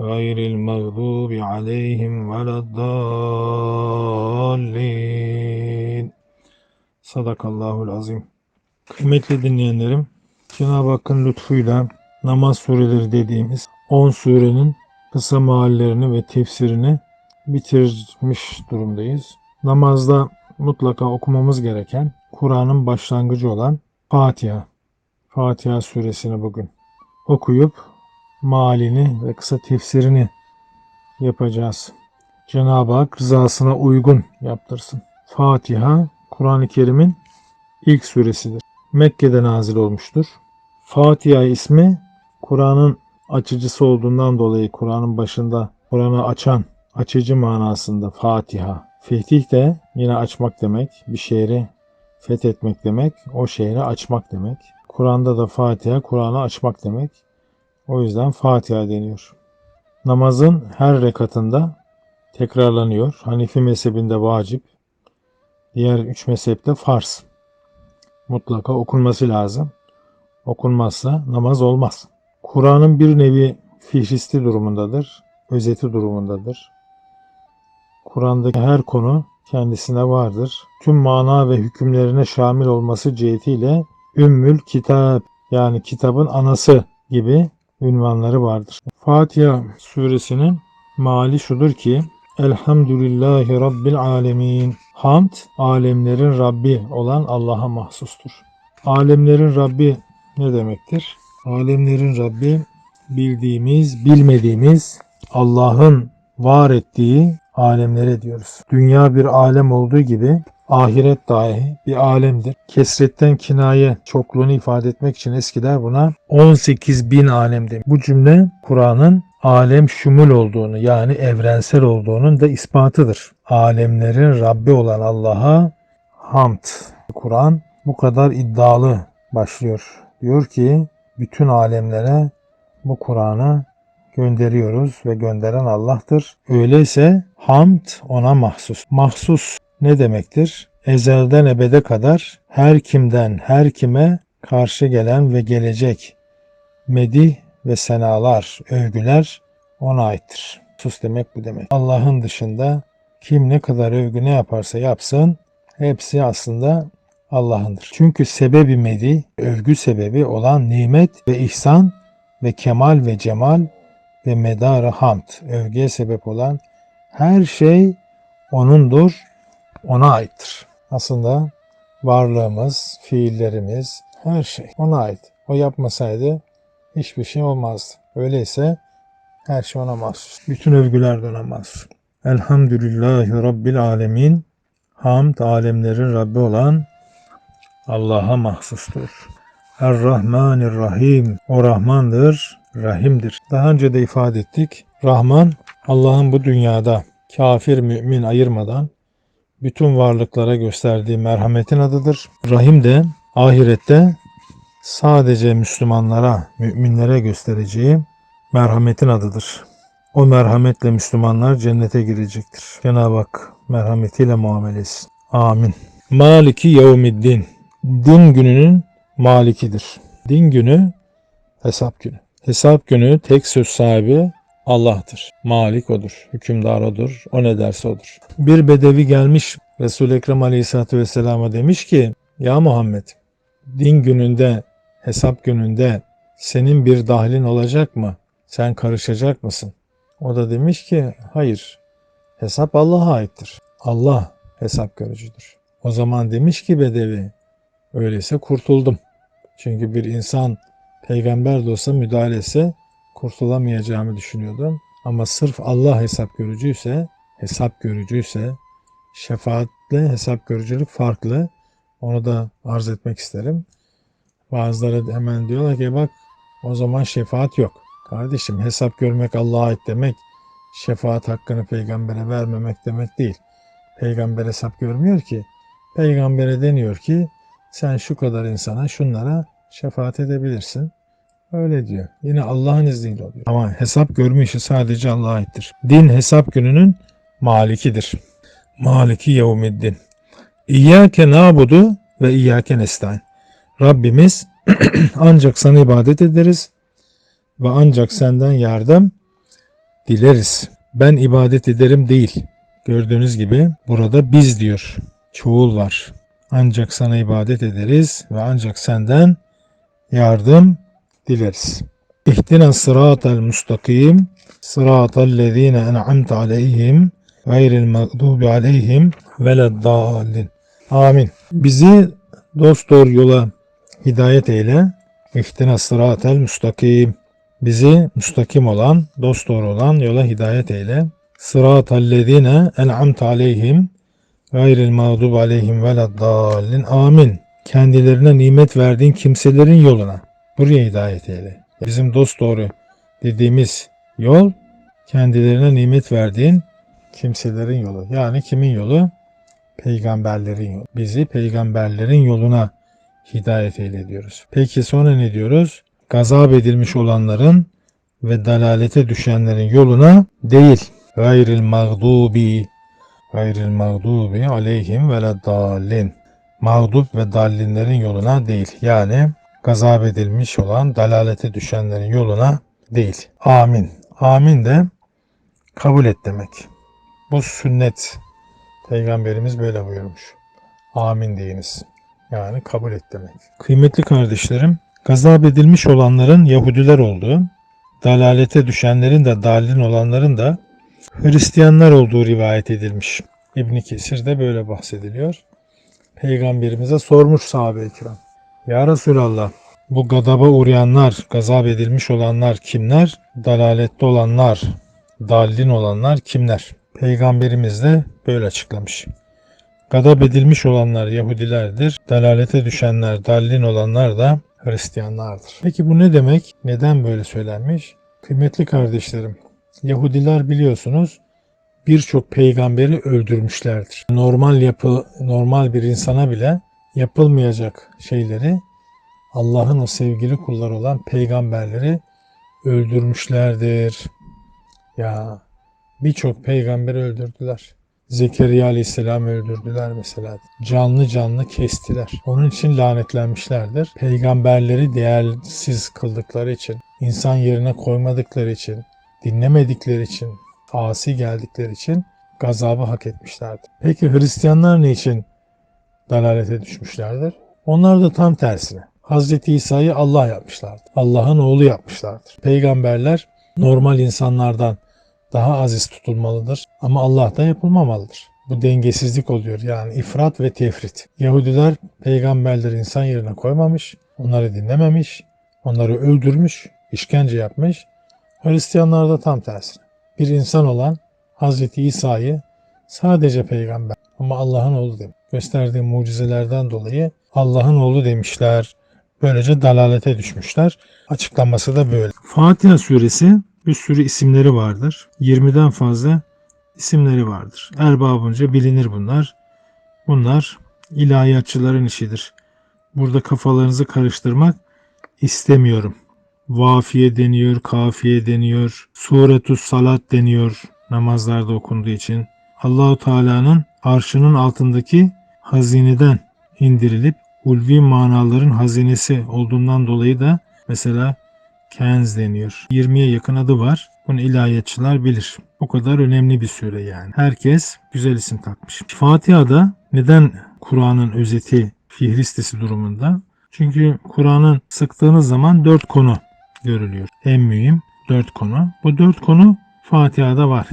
غير المغضوب عليهم ولا الضالين Sadakallahul azim. Kıymetli dinleyenlerim, Cenab-ı Hakk'ın lütfuyla namaz sureleri dediğimiz 10 surenin kısa meallerini ve tefsirini bitirmiş durumdayız. Namazda mutlaka okumamız gereken Kur'an'ın başlangıcı olan Fatiha. Fatiha suresini bugün okuyup malini ve kısa tefsirini yapacağız. Cenab-ı Hak rızasına uygun yaptırsın. Fatiha, Kur'an-ı Kerim'in ilk suresidir. Mekke'de nazil olmuştur. Fatiha ismi Kur'an'ın açıcısı olduğundan dolayı Kur'an'ın başında Kur'an'ı açan, açıcı manasında Fatiha. Fetih de yine açmak demek, bir şehri fethetmek demek, o şehri açmak demek. Kur'an'da da Fatiha, Kur'an'ı açmak demek. O yüzden Fatiha deniyor. Namazın her rekatında tekrarlanıyor. Hanifi mezhebinde vacip. Diğer üç mezhepte farz. Mutlaka okunması lazım. Okunmazsa namaz olmaz. Kur'an'ın bir nevi fihristi durumundadır. Özeti durumundadır. Kur'an'daki her konu kendisine vardır. Tüm mana ve hükümlerine şamil olması cihetiyle Ümmül Kitap yani kitabın anası gibi ünvanları vardır. Fatiha suresinin mali şudur ki Elhamdülillahi Rabbil Alemin. Hamd, alemlerin Rabbi olan Allah'a mahsustur. Alemlerin Rabbi ne demektir? Alemlerin Rabbi bildiğimiz, bilmediğimiz Allah'ın var ettiği alemlere diyoruz. Dünya bir alem olduğu gibi ahiret dahi bir alemdir. Kesretten kinaye çokluğunu ifade etmek için eskiler buna 18 bin alem demiş. Bu cümle Kur'an'ın alem şumul olduğunu yani evrensel olduğunun da ispatıdır. Alemlerin Rabbi olan Allah'a hamd. Kur'an bu kadar iddialı başlıyor. Diyor ki bütün alemlere bu Kur'an'ı gönderiyoruz ve gönderen Allah'tır. Öyleyse hamd ona mahsus. Mahsus ne demektir? Ezelden ebede kadar her kimden her kime karşı gelen ve gelecek medih ve senalar, övgüler ona aittir. Sus demek bu demek. Allah'ın dışında kim ne kadar övgü ne yaparsa yapsın hepsi aslında Allah'ındır. Çünkü sebebi medi, övgü sebebi olan nimet ve ihsan ve kemal ve cemal ve medarı hamd, övgüye sebep olan her şey O'nundur, O'na aittir. Aslında varlığımız, fiillerimiz, her şey O'na ait. O yapmasaydı hiçbir şey olmazdı. Öyleyse her şey O'na mahsus. Bütün övgüler de O'na mahsus. Elhamdülillahi Rabbil Alemin. Hamd alemlerin Rabbi olan Allah'a mahsustur. Er-Rahmanir-Rahim. O Rahmandır, Rahim'dir. Daha önce de ifade ettik. Rahman, Allah'ın bu dünyada kafir mümin ayırmadan bütün varlıklara gösterdiği merhametin adıdır. Rahim de ahirette sadece Müslümanlara, müminlere göstereceği merhametin adıdır. O merhametle Müslümanlar cennete girecektir. Cenab-ı Hak merhametiyle muamele. Amin. Maliki yevmiddin. Din gününün malikidir. Din günü hesap günü. Hesap günü tek söz sahibi Allah'tır. Malik odur. Hükümdar odur. O ne derse odur. Bir bedevi gelmiş Resul-i Ekrem Aleyhisselatü Vesselam'a demiş ki Ya Muhammed din gününde hesap gününde senin bir dahlin olacak mı? Sen karışacak mısın? O da demiş ki hayır. Hesap Allah'a aittir. Allah hesap görücüdür. O zaman demiş ki bedevi öyleyse kurtuldum. Çünkü bir insan peygamber de olsa müdahale etse kurtulamayacağımı düşünüyordum. Ama sırf Allah hesap görücüyse, hesap görücüyse, şefaatle hesap görücülük farklı. Onu da arz etmek isterim. Bazıları hemen diyorlar ki bak o zaman şefaat yok. Kardeşim hesap görmek Allah'a ait demek şefaat hakkını peygambere vermemek demek değil. Peygamber hesap görmüyor ki. Peygambere deniyor ki sen şu kadar insana şunlara şefaat edebilirsin. Öyle diyor. Yine Allah'ın izniyle oluyor. Ama hesap görme işi sadece Allah'a aittir. Din hesap gününün malikidir. Maliki yevmiddin. İyyâke nâbudu ve iyyâke nestaîn. Rabbimiz ancak sana ibadet ederiz ve ancak senden yardım dileriz. Ben ibadet ederim değil. Gördüğünüz gibi burada biz diyor. Çoğul var. Ancak sana ibadet ederiz ve ancak senden yardım dileriz. İhdina sıratel mustakim sıratel lezine en'amte aleyhim gayril mağdubi aleyhim veleddallin. Amin. Bizi dost doğru yola hidayet eyle. İhdina sıratel mustakim. Bizi müstakim olan, dost doğru olan yola hidayet eyle. Sıratel lezine en'amte aleyhim gayril mağdubi aleyhim veleddallin. Amin. Kendilerine nimet verdiğin kimselerin yoluna. Buraya hidayet eyle. Bizim dost doğru dediğimiz yol kendilerine nimet verdiğin kimselerin yolu. Yani kimin yolu? Peygamberlerin yolu. Bizi peygamberlerin yoluna hidayet eyle diyoruz. Peki sonra ne diyoruz? Gazap edilmiş olanların ve dalalete düşenlerin yoluna değil. Gayril mağdubi gayril mağdubi aleyhim ve dallin. Mağdub ve dallinlerin yoluna değil. Yani gazap edilmiş olan dalalete düşenlerin yoluna değil. Amin. Amin de kabul et demek. Bu sünnet. Peygamberimiz böyle buyurmuş. Amin deyiniz. Yani kabul et demek. Kıymetli kardeşlerim, gazap edilmiş olanların Yahudiler olduğu, dalalete düşenlerin de dalin olanların da Hristiyanlar olduğu rivayet edilmiş. İbn Kesir'de böyle bahsediliyor. Peygamberimize sormuş sahabe-i kiram. Ya Resulallah bu gadaba uğrayanlar, gazap edilmiş olanlar kimler? Dalalette olanlar, dallin olanlar kimler? Peygamberimiz de böyle açıklamış. Gadap edilmiş olanlar Yahudilerdir. Dalalete düşenler, dallin olanlar da Hristiyanlardır. Peki bu ne demek? Neden böyle söylenmiş? Kıymetli kardeşlerim, Yahudiler biliyorsunuz birçok peygamberi öldürmüşlerdir. Normal yapı, normal bir insana bile yapılmayacak şeyleri Allah'ın o sevgili kulları olan peygamberleri öldürmüşlerdir. Ya birçok peygamberi öldürdüler. Zekeriya Aleyhisselam öldürdüler mesela. Canlı canlı kestiler. Onun için lanetlenmişlerdir. Peygamberleri değersiz kıldıkları için, insan yerine koymadıkları için, dinlemedikleri için, asi geldikleri için gazabı hak etmişlerdir. Peki Hristiyanlar ne için dalalete düşmüşlerdir? Onlar da tam tersine. Hazreti İsa'yı Allah yapmışlardır. Allah'ın oğlu yapmışlardır. Peygamberler normal insanlardan daha aziz tutulmalıdır ama Allah'tan yapılmamalıdır. Bu dengesizlik oluyor yani ifrat ve tefrit. Yahudiler peygamberleri insan yerine koymamış, onları dinlememiş, onları öldürmüş, işkence yapmış. Hristiyanlar da tam tersine. Bir insan olan Hazreti İsa'yı sadece peygamber ama Allah'ın oğlu demiş. Gösterdiği mucizelerden dolayı Allah'ın oğlu demişler. Böylece dalalete düşmüşler. Açıklaması da böyle. Fatiha suresi bir sürü isimleri vardır. 20'den fazla isimleri vardır. Erbabınca bilinir bunlar. Bunlar ilahiyatçıların işidir. Burada kafalarınızı karıştırmak istemiyorum. Vafiye deniyor, kafiye deniyor, suretus salat deniyor namazlarda okunduğu için. Allahu Teala'nın arşının altındaki hazineden indirilip ulvi manaların hazinesi olduğundan dolayı da mesela Kenz deniyor. 20'ye yakın adı var. Bunu ilahiyatçılar bilir. O kadar önemli bir süre yani. Herkes güzel isim takmış. Fatiha'da neden Kur'an'ın özeti fihristesi durumunda? Çünkü Kur'an'ın sıktığınız zaman dört konu görülüyor. En mühim dört konu. Bu dört konu Fatiha'da var.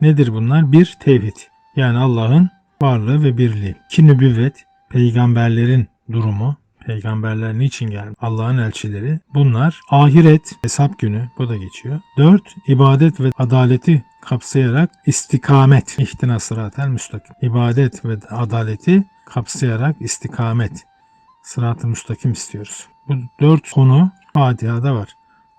Nedir bunlar? Bir, tevhid. Yani Allah'ın varlığı ve birliği. İki, nübüvvet. Peygamberlerin durumu. Peygamberler niçin geldi? Allah'ın elçileri. Bunlar ahiret, hesap günü bu da geçiyor. Dört, ibadet ve adaleti kapsayarak istikamet. İhtina sıratel müstakim. İbadet ve adaleti kapsayarak istikamet. Sırat-ı müstakim istiyoruz. Bu dört konu Fatiha'da var.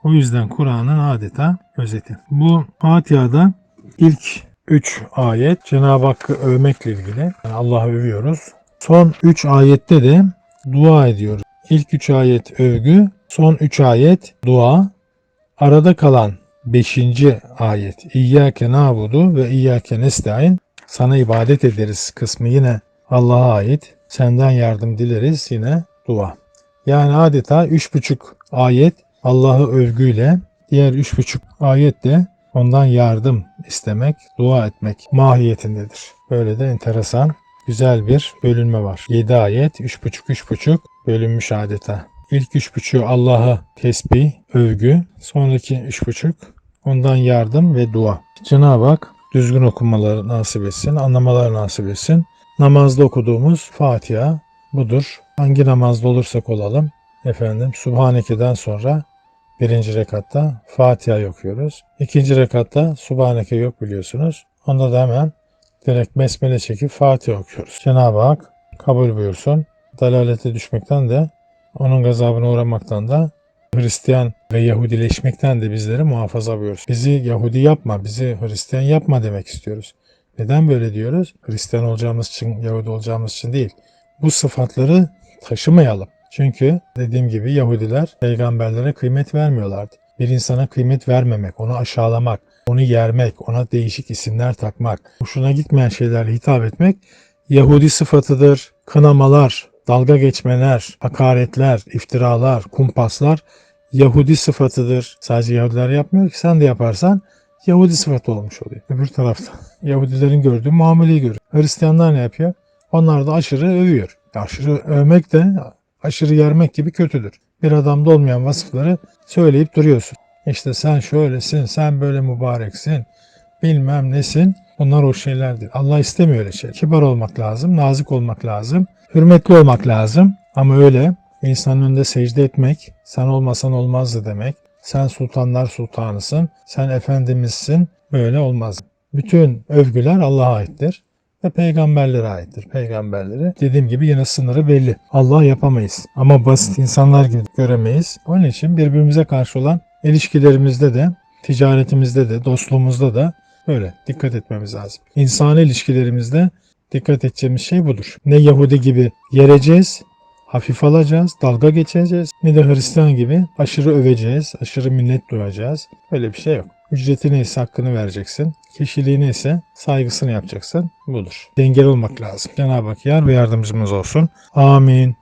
O yüzden Kur'an'ın adeta özeti. Bu Fatiha'da ilk 3 ayet Cenab-ı Hakk'ı övmekle ilgili. Yani Allah'ı övüyoruz. Son 3 ayette de dua ediyoruz. İlk 3 ayet övgü, son 3 ayet dua. Arada kalan 5. ayet İyyâke nâbudu ve İyyâke nestaîn sana ibadet ederiz kısmı yine Allah'a ait. Senden yardım dileriz yine dua. Yani adeta 3,5 ayet Allah'ı övgüyle, diğer 3,5 ayet de ondan yardım istemek, dua etmek mahiyetindedir. Böyle de enteresan, güzel bir bölünme var. 7 ayet, 3,5 3,5 bölünmüş adeta. İlk 3,5'ü Allah'a tesbih, övgü, sonraki 3,5 ondan yardım ve dua. Cenab-ı Hak düzgün okumaları nasip etsin, anlamaları nasip etsin. Namazda okuduğumuz Fatiha budur. Hangi namazda olursak olalım efendim Subhaneke'den sonra birinci rekatta Fatiha okuyoruz. İkinci rekatta Subhaneke yok biliyorsunuz. Onda da hemen direkt besmele çekip Fatiha okuyoruz. Cenab-ı Hak kabul buyursun. Dalalete düşmekten de onun gazabına uğramaktan da Hristiyan ve Yahudileşmekten de bizleri muhafaza buyursun. Bizi Yahudi yapma, bizi Hristiyan yapma demek istiyoruz. Neden böyle diyoruz? Hristiyan olacağımız için, Yahudi olacağımız için değil. Bu sıfatları taşımayalım. Çünkü dediğim gibi Yahudiler peygamberlere kıymet vermiyorlardı. Bir insana kıymet vermemek, onu aşağılamak, onu yermek, ona değişik isimler takmak, hoşuna gitmeyen şeylerle hitap etmek Yahudi sıfatıdır. Kınamalar, dalga geçmeler, hakaretler, iftiralar, kumpaslar Yahudi sıfatıdır. Sadece Yahudiler yapmıyor ki sen de yaparsan Yahudi sıfatı olmuş oluyor. Öbür tarafta Yahudilerin gördüğü muameleyi görüyor. Hristiyanlar ne yapıyor? Onlar da aşırı övüyor. Aşırı övmek de aşırı yermek gibi kötüdür. Bir adamda olmayan vasıfları söyleyip duruyorsun. İşte sen şöylesin, sen böyle mübareksin, bilmem nesin. Bunlar o şeyler değil. Allah istemiyor öyle şey. Kibar olmak lazım, nazik olmak lazım, hürmetli olmak lazım. Ama öyle insanın önünde secde etmek, sen olmasan olmazdı demek. Sen sultanlar sultanısın, sen efendimizsin. Böyle olmaz. Bütün övgüler Allah'a aittir ve peygamberlere aittir. Peygamberleri dediğim gibi yine sınırı belli. Allah yapamayız ama basit insanlar gibi göremeyiz. Onun için birbirimize karşı olan ilişkilerimizde de, ticaretimizde de, dostluğumuzda da böyle dikkat etmemiz lazım. İnsani ilişkilerimizde dikkat edeceğimiz şey budur. Ne Yahudi gibi yereceğiz, hafif alacağız, dalga geçeceğiz. Ne de Hristiyan gibi aşırı öveceğiz, aşırı minnet duyacağız. Öyle bir şey yok. Ücreti neyse hakkını vereceksin. Kişiliği neyse saygısını yapacaksın. Budur. Dengeli olmak lazım. Cenab-ı Hak yar ve yardımcımız olsun. Amin.